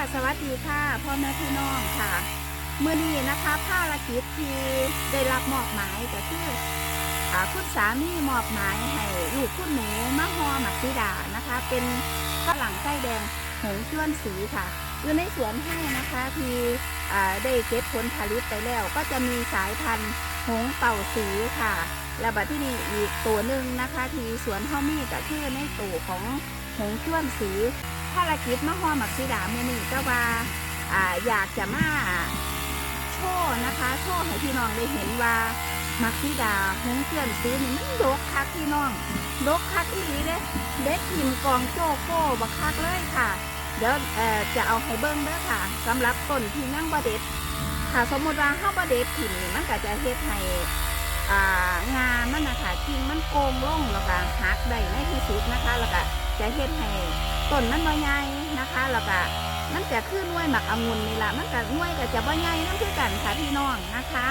สวัสดีค่ะพ่อแม่พี่น้องค่ะ เมื่อนี้นะคะภารกิจที่ได้รับมอบหมายก็คืออ่าคุณสามีมอบหมายให้ลูกคุณหนูมะฮอมักซิดานะคะ เป็นฝรั่งไส้แดงหงจ้วนสีค่ะอยู่ในสวนให้นะคะที่อ่ได้เก็บผลผลิตไปแล้ว ก็จะมีสายพันธุ์หงเป่าสีค่ะและบัดที่นี่อีกตัวหนึ่งนะคะ ที่สวนเฮามีก็คือในตัวของหงจ้วนสี ภารกิจมะฮอหมักซีดาเมื่อนี้ก็ว่าอ่าอยากจะมาโชว์นะคะ โชว์ให้พี่น้องได้เห็นว่าหมักซีดาหงเกลื่อนซื้อนี่มันดกคักพี่น้องดกคักอีหลีเด้เด็ดทิมกองโจโก้บักคักเลยค่ะ เดี๋ยวจะเอาให้เบิ้งเด้อค่ะสำหรับต้นที่นั่งบะเด็ดถ้าสมมติว่าเฮาบะเด็ดถิ่มนี่มันก็จะเฮ็ดให้อ่างามันนะคะกิ่งมันโกงลงแล้วก็หักได้ในที่สุดนะคะแล้วก็ จะเฮ็ดให้ต้นมันบ่ใหญ่นะคะ แล้วก็มันจะขึ้นหน่วยหมักองุ่นนี่ละมันก็หน่วยก็จะบ่ใหญ่นั่นคือกันค่ะพี่น้องนะคะ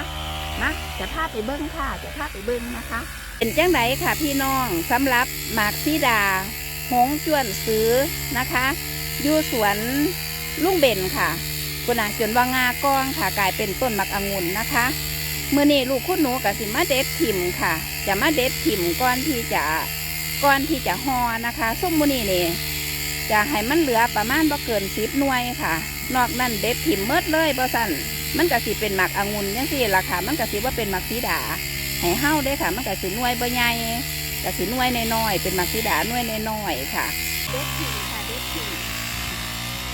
นะจะพาไปเบิ้งค่ะ จะพาไปเบิ้งนะคะ เป็นจังไดค่ะพี่น้องสำหรับหมากซีดา หงจวนซื้อนะคะอยู่สวนลุงเบนค่ะกุณาจนว่างากองค่ะกลายเป็นต้นหมักองุ่นนะคะเมื่อนี้ลูกคุณหนูกับสิมาเด็ดถิ่มค่ะ จะมาเด็ดถิ่มก่อนที่จะ ก่อนที่จะห่อนะคะส้มมูนี่นี่จะให้มันเหลือประมาณบ่เกินสิบหน่วยค่ะ นอกนั้นเด็ดถิ่มเมิดเลยบ่สั่นมันก็สิเป็นหมักองุ่นยังสิล่ะค่ะมันก็สิว่าเป็นหมักสีดาให้เฮาได้ค่ะ มันก็สิหน่วยบ่ใหญ่ก็สิหน่วยน้อยๆเป็นหมักสีดาหน่วยน้อยๆค่ะเด็ดถิ่มค่ะเด็ดถิ่ม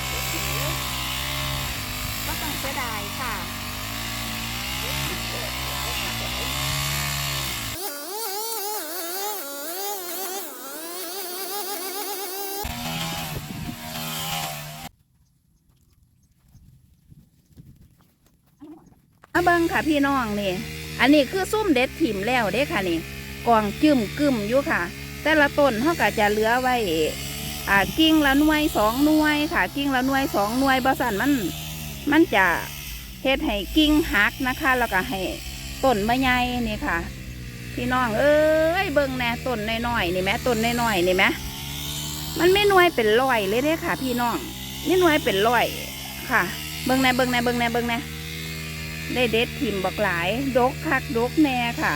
เด็ดถิ่มเลยก็ต้องเสียดายค่ะเด็ดถิ่มเลยเด็ดถิ่มเลย มาเบิ้งค่ะพี่น้องนี่ อันนี้คือซุ่มเด็ดถิ่มแล้วเด้ค่ะนี่กองจึมกึมอยู่ค่ะ แต่ละต้นเขาก็จะเหลือไว้อ่ากิ่งละหน่วยสองหน่วยค่ะ กิ่งละหน่วยสองหน่วยบสันมัน มันจะเฮ็ดให้กิ่งหักนะคะ แล้วก็ให้ต้นมะใหญ่นี่ค่ะ พี่น้องเอ้ยเบิ้งแน่ต้นน้อยๆนี่แหม่ต้นน้อยๆนี่แหม่มันไม่หน่วยเป็นร้อยเลยเด้ค่ะ พี่น้องนี่หน่วยเป็นร้อยค่ะ เบิ้งแน่เบิ้งแน่เบิ้งแน่เบิ้งแน่ ได้เด็ดถิ่มบักหลาย ดกคักดกแน่ค่ะ